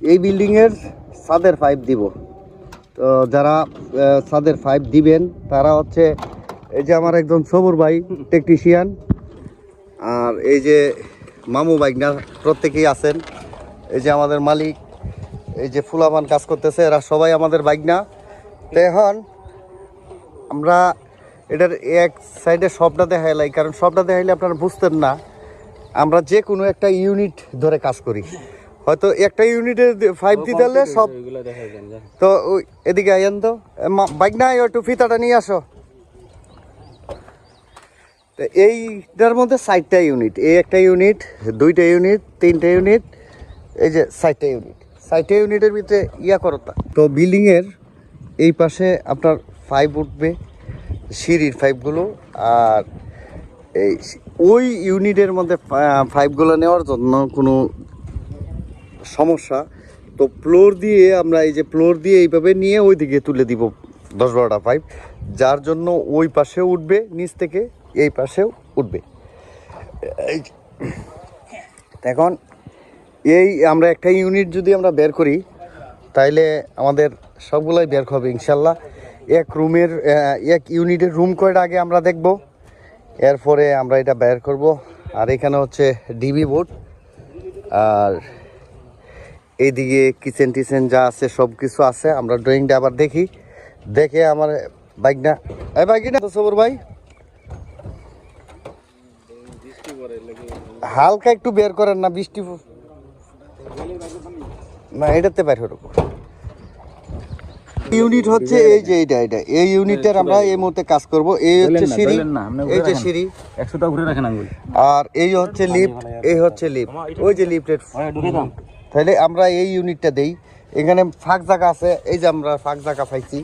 এই বিল্ডিংয়ের ছাদের পাইপ দিব। তো যারা ছাদের পাইপ দিবেন, তারা হচ্ছে, এই যে আমার একজন সবুর ভাই টেকনিশিয়ান আর এই যে মামু বাইকনা প্রত্যেকেই আছেন। এই যে আমাদের মালিক, এই যে ফুলাবান কাজ করতেছে, এরা সবাই আমাদের বাইকনা তো এখন আমরা এটার এক সাইডে সবটা দেখাইলাই কারণ সবটা দেখাইলে আপনারা বুঝতেন না। আমরা যে কোনো একটা ইউনিট ধরে কাজ করি। হয়তো একটা ইউনিটের ফাইভ দিতে হলে সব তো এদিকে আইয়েন তো। বাইক না একটু ফিতাটা নিয়ে আসো। তো এইটার মধ্যে চারটা ইউনিট। এই একটা ইউনিট দুইটা ইউনিট তিনটা ইউনিট এই যে চারটা ইউনিট। চারটা ইউনিটের ভিতরে ইয়া করো তা। তো বিল্ডিংয়ের এই পাশে আপনার ফাইভ উঠবে সিঁড়ির ফাইভগুলো আর এই ওই ইউনিটের মধ্যে ফাইভগুলো নেওয়ার জন্য কোনো সমস্যা, তো ফ্লোর দিয়ে আমরা এই যে ফ্লোর দিয়ে এইভাবে নিয়ে ওই দিকে তুলে দিব দশ বারোটা পাইপ যার জন্য ওই পাশেও উঠবে, নিচ থেকে এই পাশেও উঠবে। এখন এই আমরা একটা ইউনিট যদি আমরা বের করি, তাইলে আমাদের সবগুলাই বের হবে ইনশাল্লাহ। এক রুমের এক ইউনিটের রুম কয়টা আগে আমরা দেখব? এরপরে আমরা এটা বের করব। আর এখানে হচ্ছে ডিবি বোর্ড আর এইদিকে কিচেন টিচেন যা আছে সব কিছু আছে। আমরা ড্রয়িংটা আবার দেখি। দেখে আমার বাইক না এই বাইক না তো সবর ভাই। হালকা একটু বের করেন না বৃষ্টি না এটাতে বের হলো ইউনিট হচ্ছে এই যে এইটা এটা এই ইউনিটের আমরা এই মুহূর্তে কাজ করব। এই হচ্ছে সিঁড়ি। এই যে সিঁড়ি। একশোটা ঘুরে রাখেন আঙ্গুল আর এই হচ্ছে লিফট এই হচ্ছে লিফট ওই যে লিফটের ঢুকে দাও তাহলে আমরা এই ইউনিটটা দেই। এখানে ফাঁক জায়গা আছে এই যে আমরা ফাঁক জায়গা পাইছি।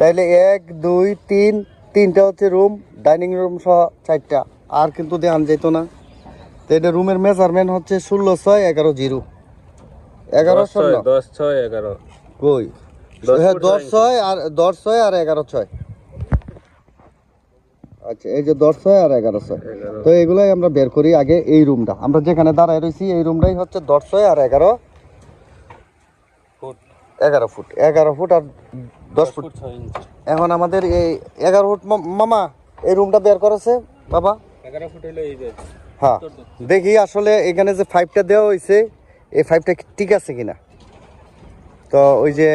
তাহলে এক দুই তিন তিনটা হচ্ছে রুম ডাইনিং রুম সহ চারটা। আর কিন্তু দেখান যেত না। তো এটা রুমের মেজারমেন্ট হচ্ছে ষোলো ছয় এগারো জিরো। এগারো শূন্য দশ ছয় এগারো। কই? হ্যাঁ দশ ছয় আর দশ ছয় আর এগারো ছয়। আচ্ছা এই যে দশ ছয় আর এগারো ছয়। তো এগুলাই আমরা বের করি আগে এই রুমটা। আমরা যেখানে দাঁড়ায় রয়েছি এই রুমটাই হচ্ছে দশ ছয় আর এগারো ফুট। এগারো ফুট। এগারো ফুট আর দশ ফুট। এখন আমাদের এই এগারো ফুট মামা এই রুমটা বের করেছে বাবা? এগারো ফুট হলো এই হ্যাঁ। দেখি আসলে এখানে যে ফাইভটা দেওয়া হয়েছে এই ফাইভটা ঠিক আছে কিনা? তো ওই যে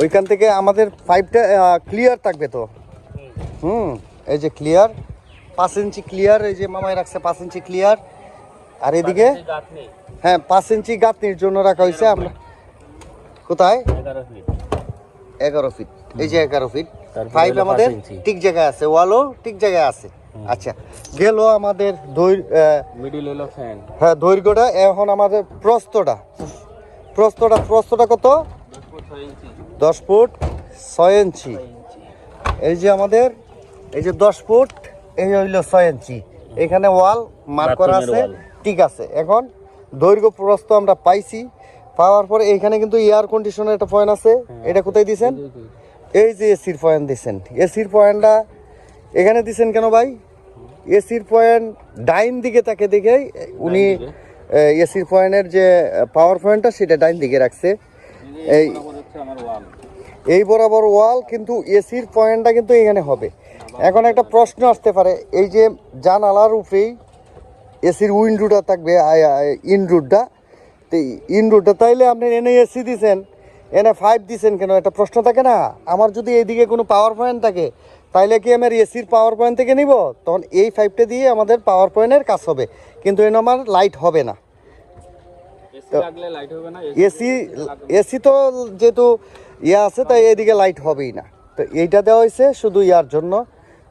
ওইখান থেকে আমাদের পাইপটা ক্লিয়ার থাকবে তো। হুম এই যে ক্লিয়ার পাঁচ ইঞ্চি ক্লিয়ার এই যে মামাই রাখছে পাঁচ ইঞ্চি ক্লিয়ার আর এদিকে? হ্যাঁ পাঁচ ইঞ্চি গাঁথনির জন্য রাখা হয়েছে আমরা। কোথায়? এগারো ফিট এই যে এগারো ফিট পাইপ আমাদের ঠিক জায়গায় আছে ওয়ালও ঠিক জায়গায় আছে। আচ্ছা গেল আমাদের হ্যাঁ দৈর্ঘ্যটা এখন আমাদের প্রস্তটা প্রস্তটা প্রস্তটা কত? দশ ফুট ছয় ইঞ্চি। এই যে আমাদের এই যে দশ ফুট এই হইল ছয় ইঞ্চি। এখানে ওয়াল মার্ক করা আছে ঠিক আছে। এখন দৈর্ঘ্য প্রস্ত আমরা পাইছি। পাওয়ার পরে এখানে কিন্তু এয়ার কন্ডিশনের একটা পয়েন্ট আছে। এটা কোথায় দিছেন? এই যে এসির পয়েন্ট দিছেন। এসির পয়েন্টটা এখানে দিছেন কেন ভাই? এসির পয়েন্ট ডাইন দিকে তাকে দেখে উনি এসির পয়েন্টের যে পাওয়ার পয়েন্টটা সেটা ডাইন দিকে রাখছে। এই এই বরাবর ওয়াল, কিন্তু এসির পয়েন্টটা কিন্তু এখানে হবে। এখন একটা প্রশ্ন আসতে পারে, এই যে জানালার উপরেই এসির উইন্ডোটা থাকবে ইনরুটটা তো ইনরুটটা তাইলে আপনি এনে এসি দিছেন, এনে ফাইভ দিছেন কেন? একটা প্রশ্ন থাকে না? আমার যদি এইদিকে কোনো পাওয়ার পয়েন্ট থাকে, তাইলে কি আমার এসির পাওয়ার পয়েন্ট থেকে নিব? তখন এই ফাইভটা দিয়ে আমাদের পাওয়ার পয়েন্টের কাজ হবে, কিন্তু এনে আমার লাইট হবে না। এসি এসি তো যেহেতু ইয়ে আছে তাই এদিকে লাইট হবেই না। তো এইটা দেওয়া হয়েছে শুধু ইয়ার জন্য।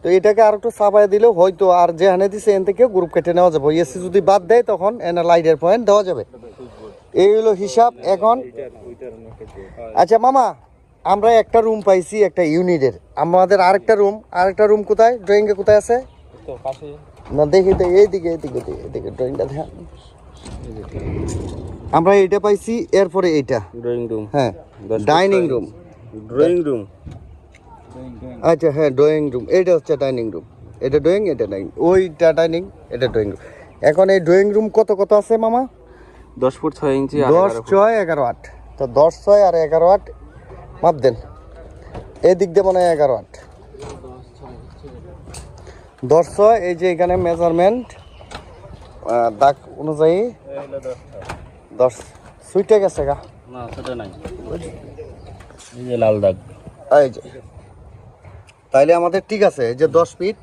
তো এটাকে আর একটু চাপাই দিলেও হয়তো আর যেখানে দিছে এন থেকে গ্রুপ কেটে নেওয়া যাবে। এসি যদি বাদ দেয় তখন এনে লাইটের পয়েন্ট দেওয়া যাবে। এই হলো হিসাব এখন। আচ্ছা মামা আমরা একটা রুম পাইছি একটা ইউনিটের আমাদের আরেকটা রুম আরেকটা রুম কোথায়? ড্রয়িংয়ে কোথায় আছে? না দেখি তো এইদিকে এইদিকে এইদিকে ড্রয়িংটা দেখা আমরা এইটা পাইছি এরপরে এইটা। ড্রয়িং রুম হ্যাঁ ডাইনিং রুম ড্রয়িং রুম আচ্ছা হ্যাঁ ড্রয়িং রুম এটা হচ্ছে ডাইনিং রুম এটা ড্রয়িং এটা ডাইনিং ওইটা ডাইনিং এটা ড্রয়িং রুম এখন এই ড্রয়িং রুম কত কত আছে মামা? দশ ফুট ছয় ইঞ্চি দশ ছয় এগারো আট। তো দশ ছয় আর এগারো আট মাপ দেন। এই দিক দিয়ে মনে হয় এগারো আট। দশ ছয় এই যে এখানে মেজারমেন্ট দাগ অনুযায়ী দশ। সুইটে গেছে গা। না সেটা নাই। এই যে লাল দাগ। এই যে। তাইলে আমাদের ঠিক আছে এই যে দশ ফিট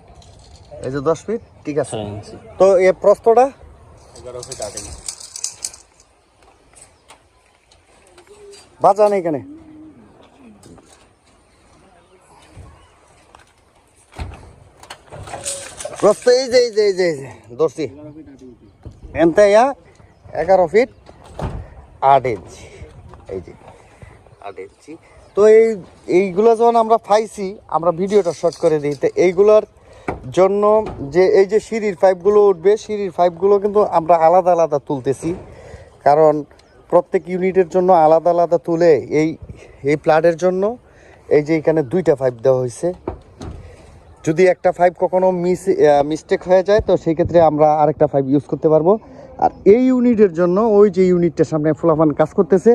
এই যে দশ ফিট ঠিক আছে। তো এ প্রস্তটা? আট ইঞ্চি এখানে। প্রস্ত যে এই যে এই যে এই যে দর্শি এনতে ইয়া এগারো ফিট আট ইঞ্চি এই যে, আট ইঞ্চি তো এই, এইগুলো যখন আমরা পাইছি, আমরা ভিডিওটা শর্ট করে দিই, তো এইগুলোর জন্য যে, এই যে সিঁড়ির পাইপগুলো উঠবে, সিঁড়ির পাইপগুলো কিন্তু আমরা আলাদা আলাদা তুলতেছি। কারণ প্রত্যেক ইউনিটের জন্য আলাদা আলাদা তুলে এই এই প্লাটের জন্য এই যে এখানে দুইটা পাইপ দেওয়া হয়েছে। যদি একটা ফাইভ কখনো মিস মিস্টেক হয়ে যায়, তো সেই ক্ষেত্রে আমরা আরেকটা ফাইভ ইউজ করতে পারব। আর এই ইউনিটের জন্য, ওই যে ইউনিটটার সামনে ফুলাফান কাজ করতেছে,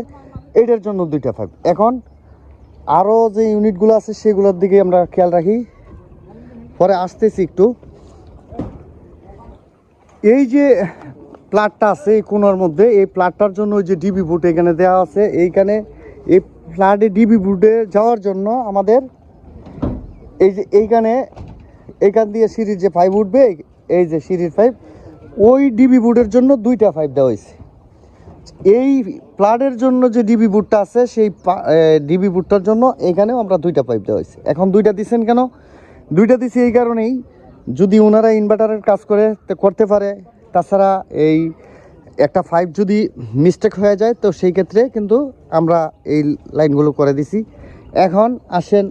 এইটার জন্য দুইটা ফাইভ এখন আরও যে ইউনিটগুলো আছে, সেগুলোর দিকে আমরা খেয়াল রাখি। পরে আসতেছি একটু। এই যে প্লাটটা আছে, এই কোনার মধ্যে, এই প্লাটটার জন্য ওই যে ডিবি বুট এখানে দেওয়া আছে। এইখানে এই ফ্ল্যাটে ডিবি বুটে যাওয়ার জন্য আমাদের এই যে এইখানে এইখান দিয়ে সিরিজ যে ফাইভ উঠবে, এই যে সিরিজ ফাইভ ওই ডিবি বুটের জন্য দুইটা ফাইভ দেওয়া হয়েছে। এই প্লাডের জন্য যে ডিবি বুটটা আছে, সেই ডিবি বুটটার জন্য এখানেও আমরা দুইটা পাইপ দেওয়া হয়েছে। এখন দুইটা দিচ্ছেন কেন? দুইটা দিছি এই কারণেই, যদি ওনারা ইনভার্টারের কাজ করে, তো, করতে পারে, তাছাড়া এই একটা পাইপ যদি মিস্টেক হয়ে যায়, তো সেই ক্ষেত্রে কিন্তু আমরা এই লাইনগুলো করে দিছি। এখন আসেন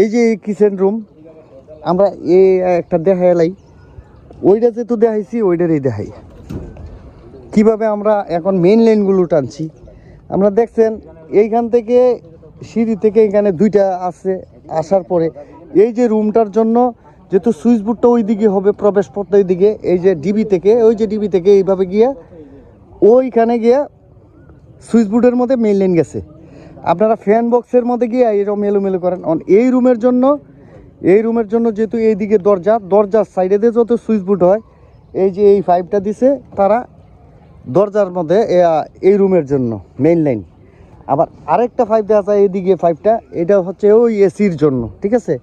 এই যে কিচেন রুম আমরা এই একটা দেখাই লাই। ওইটা যেহেতু দেখাইছি, ওইটারই দেখাই। কীভাবে আমরা এখন মেইন লাইনগুলো টানছি? আমরা দেখছেন, এইখান থেকে সিঁড়ি থেকে এখানে দুইটা আছে আসার পরে। এই যে রুমটার জন্য যেহেতু সুইচ বোর্ডটা ওই দিকে হবে, প্রবেশ পথ ওই দিকে এই যে ডিবি থেকে, ওই যে ডিবি থেকে এইভাবে গিয়ে, ওইখানে গিয়ে সুইচ বোর্ডের মধ্যে মেইন লাইন গেছে। আপনারা ফ্যান বক্সের মধ্যে গিয়ে এরকম এলোমেলো করেন। এই রুমের জন্য, এই রুমের জন্য যেহেতু এইদিকে দরজা, দরজার সাইডে দিয়ে যত সুইচ বোর্ড হয়, এই যে এই পাইপটা দিছে তারা দরজার মধ্যে এই রুমের জন্য মেইন লাইন আবার আরেকটা পাইপ দেওয়া যায় এইদিকে পাইপটা এটা হচ্ছে ওই এসির জন্য, ঠিক আছে?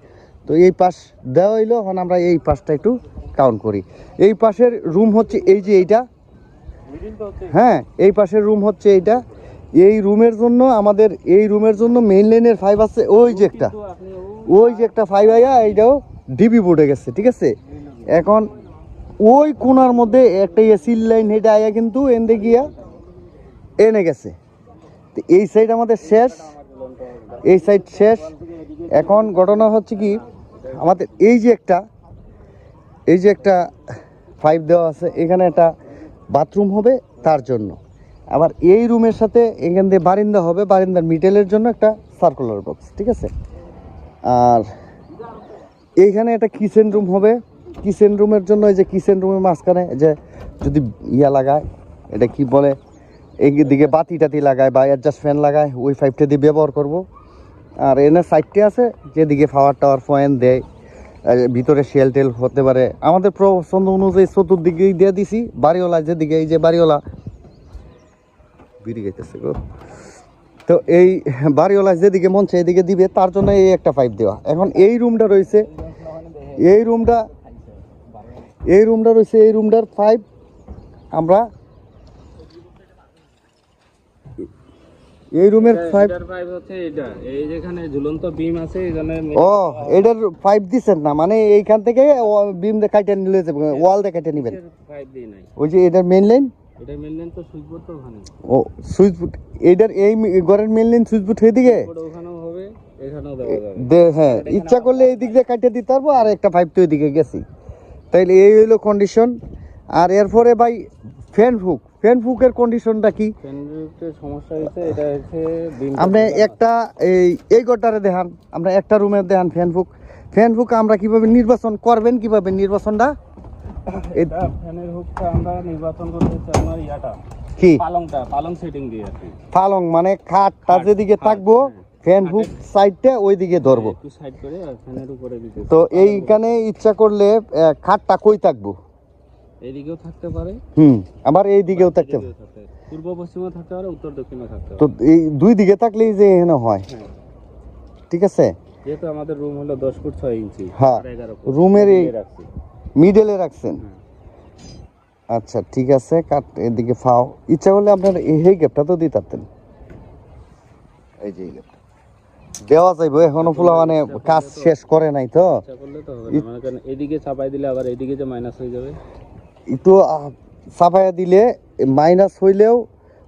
তো এই পাশ দেওয়া হইল, এখন আমরা এই পাশটা একটু কাউন্ট করি। এই পাশের রুম হচ্ছে এই যে এইটা। হ্যাঁ এই পাশের রুম হচ্ছে এইটা। এই রুমের জন্য আমাদের এই রুমের জন্য মেইন লাইনের ফাইভ আছে ওই যে একটা। ওই যে একটা ফাইভ আইয়া এইটাও ডিবি বোর্ডে গেছে ঠিক আছে? এখন ওই কোনার মধ্যে একটা এসির লাইন হেঁটে আয়া কিন্তু এনে গিয়া এনে গেছে। তো এই সাইড আমাদের শেষ এই সাইড শেষ। এখন ঘটনা হচ্ছে কি আমাদের এই যে একটা এই যে একটা ফাইভ দেওয়া আছে এখানে একটা বাথরুম হবে তার জন্য। আবার এই রুমের সাথে এখান দিয়ে বারিন্দা হবে, বারিন্দার মিটেলের জন্য একটা সার্কুলার বক্স ঠিক আছে? আর এইখানে একটা কিচেন রুম হবে। কিচেন রুমের জন্য এই যে কিচেন রুমের মাঝখানে যে যদি ইয়া লাগায়, এটা কি বলে? এই দিকে বাতি টাতি লাগায় বা অ্যাডজাস্ট ফ্যান লাগায়, ওই পাইপটা দিয়ে ব্যবহার করব। আর এনে সাইডটি আছে, যেদিকে পাওয়ার টাওয়ার পয়েন্ট দেয়। ভিতরে শেল টেল হতে পারে। আমাদের পছন্দ অনুযায়ী চতুর্দিকেই দিয়ে দিছি, বাড়িওয়ালা যেদিকে, এই যে বাড়িওয়ালা বিড়ি গাইতেছে গো। তো এই বাড়িওয়ালা যেদিকে মন চায় এদিকে দিবে তার জন্য এই একটা পাইপ দেওয়া। এখন এই রুমটা রয়েছে এই রুমটা এই রুমটা রয়েছে এই রুমটার পাইপ আমরা এই রুমের পাইপ হচ্ছে এটা। এই যেখানে ঝুলন্ত বিম আছে এখানে ও এটার পাইপ দিচ্ছেন না মানে এইখান থেকে বিম দিয়ে কাটে নিলে ওয়াল দিয়ে কেটে নেবেন। পাইপ দিয়ে নাই। ওই যে এটার মেন লাইন এটা মেনলেন তো সুইচ বোর্ড তো ওখানে। ও সুইচ বুট এটার এই ঘরের মেন লাইন সুইচ বুট হয়ে দিকে? বোর্ড ওখানেও হবে এখানেও দেওয়া যাবে। দে হ্যাঁ ইচ্ছা করলে এই দিক দিয়ে কাটিয়ে দিতে পারব আর একটা পাইপ তো এদিকে গেছি। তাইলে এই হইল কন্ডিশন আর এরপরে ভাই ফ্যান ফুক ফ্যান ফুকের কন্ডিশনটা কি? সমস্যা হয়েছে এটা হচ্ছে আপনি একটা এই এই ঘরটারে দেখান। আমরা একটা রুমে দেখান ফ্যান ফুক ফ্যান ফুক আমরা কীভাবে নির্বাচন করবেন কীভাবে নির্বাচনটা? এটা ফ্যানের হুকটা আমরা নির্বাচন করতে আমার ইয়াটা। কি? পালংটা পালং সেটিং দিয়ে আর পালং মানে খাটটা যেদিকে থাকব হ্যাঁ। ফ্যান হুক সাইডটা ওই দিকে ধরবো। সাইড করে ফ্যানের উপরে দিতে তো এইখানে ইচ্ছা করলে খাটটা কই থাকব? এইদিকেও থাকতে পারে। হুম আবার এই দিকেও থাকতে পারে। পূর্ব পশ্চিমও থাকতে পারে উত্তর দক্ষিণও থাকতে তো এই দুই দিকে থাকলেই যে এখানে হয়। হ্যাঁ। ঠিক আছে? যেহেতু আমাদের রুম হলো দশ ফুট ছয় ইঞ্চি হ্যাঁ। রুমের এই- মিডলে রাখছেন। আচ্ছা ঠিক আছে কাট এদিকে ফাও। ইচ্ছা করলে আপনার এই গ্যাপটা তো দিতে পারতেন এই যে গ্যাপটা দেওয়া যাইব এখনও ফুলা মানে কাজ শেষ করে নাই তো। এদিকে চাপাই দিলে আবার এদিকে যে মাইনাস হয়ে যাবে। একটু সাফাইয়া দিলে মাইনাস হইলেও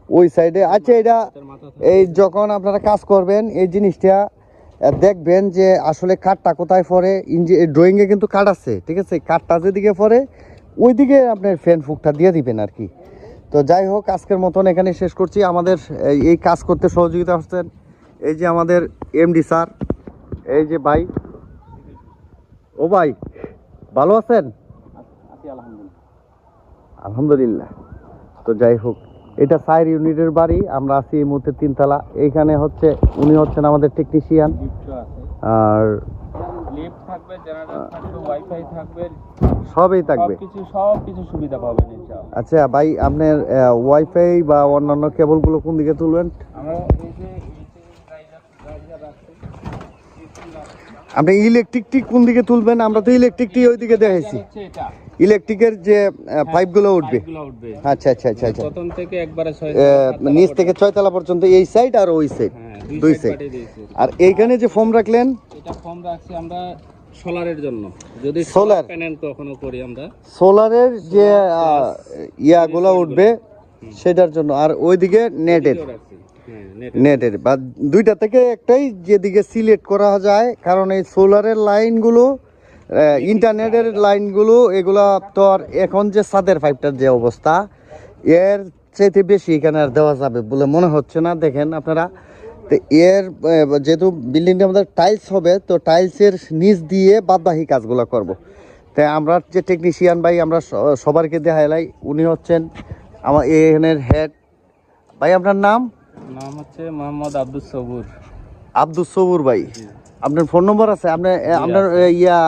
ওই সাইডে আচ্ছা এটা এই যখন আপনারা কাজ করবেন এই জিনিসটা দেখবেন যে আসলে কাঠটা কোথায় পরে ইঞ্জি ড্রয়িংয়ে কিন্তু কাঠ আছে ঠিক আছে? কাঠটা যেদিকে পড়ে ওইদিকে আপনার ফ্যান ফুকটা দিয়ে দিবেন আর কি। তো যাই হোক আজকের মতন এখানে শেষ করছি। আমাদের এই- কাজ করতে সহযোগিতা করছেন এই যে আমাদের এমডি স্যার এই যে ভাই। ও ভাই ভালো আছেন? আছি আলহামদুলিল্লাহ। আলহামদুলিল্লাহ। তো যাই হোক এটা সাইর ইউনিটের বাড়ি আমরা আছি এই মুহূর্তে তিনতলা। এইখানে হচ্ছে উনি হচ্ছেন আমাদের টেকনিশিয়ান আর সবই থাকবে। আচ্ছা ভাই আপনার ওয়াইফাই বা অন্যান্য কেবলগুলো কোন দিকে তুলবেন আমরা এই যে এই যে রাইজার রাইজার রাখছি আপনি ইলেকট্রিকটি কোন দিকে তুলবেন? আমরা তো ইলেকট্রিকটি ওই দিকে দেখাইছি। ইলেকট্রিকের যে পাইপগুলো উঠবে। উঠবে। আচ্ছা আচ্ছা আচ্ছা আচ্ছা। প্রথম থেকে একবারে নিচ থেকে ছয়তলা পর্যন্ত এই সাইড আর ওই সাইড হ্যাঁ দুই সাইড আর এইখানে যে ফর্ম রাখলেন? এটা রাখছি আমরা সোলারের জন্য। যদি সোলার প্যানেল কখনো করি আমরা। সোলারের যে ইয়াগুলো উঠবে সেটার জন্য। আর ওইদিকে নেটের রাখছি হ্যাঁ নেটের বা দুইটা থেকে একটাই যেদিকে সিলেক্ট করা যায় কারণ এই সোলারের লাইনগুলো ইন্টারনেটের লাইনগুলো এগুলো তো আর এখন যে সাদের পাইপটার যে অবস্থা এর চাইতে বেশি এখানে আর দেওয়া যাবে বলে মনে হচ্ছে না। দেখেন আপনারা তো এর যেহেতু বিল্ডিংটা আমাদের টাইলস হবে তো টাইলসের নিচ দিয়ে বাদবাকি কাজগুলো করব। তাই আমরা যে টেকনিশিয়ান ভাই আমরা সবারকে দেখাইলাই উনি হচ্ছেন আমার এখানের হেড ভাই আপনার নাম? নাম হচ্ছে মোহাম্মদ আব্দুল সবুর। আব্দুল সবুর ভাই। আপনার ফোন নম্বর আছে? আপনার আপনার ইয়া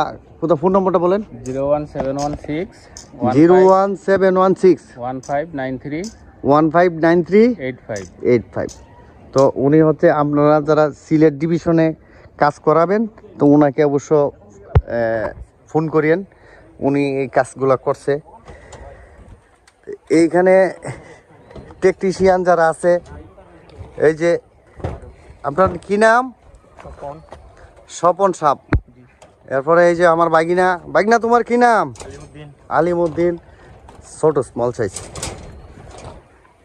কোথাও ফোন নম্বরটা বলেন? Zero one seven one six zero one seven one six one five nine three one five nine three eight five. Eight five. তো উনি হচ্ছে আপনারা যারা সিলেট ডিভিশনে কাজ করাবেন তো ওনাকে অবশ্য ফোন করিয়েন। উনি এই কাজগুলো করছে। এইখানে টেকনিশিয়ান যারা আছে এই যে আপনার কি নাম? স্বপন। সাপ এরপরে এই যে আমার বাগিনা। বাগিনা তোমার কি নাম? আলিমুদ্দিন। ছোট স্মল সাইজ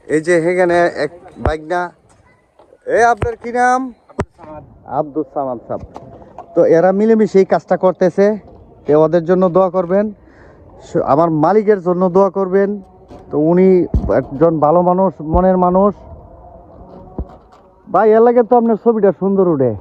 এই যে এখানে এক বাগনা। এ আপনার কি নাম? আব্দুল সামাদ। সাহ তো এরা মিলেমিশে এই কাজটা করতেছে। তো ওদের জন্য দোয়া করবেন। আমার মালিকের জন্য দোয়া করবেন। তো উনি একজন ভালো মানুষ মনের মানুষ। ভাই এর লাগে তো আপনার ছবিটা সুন্দর উঠে।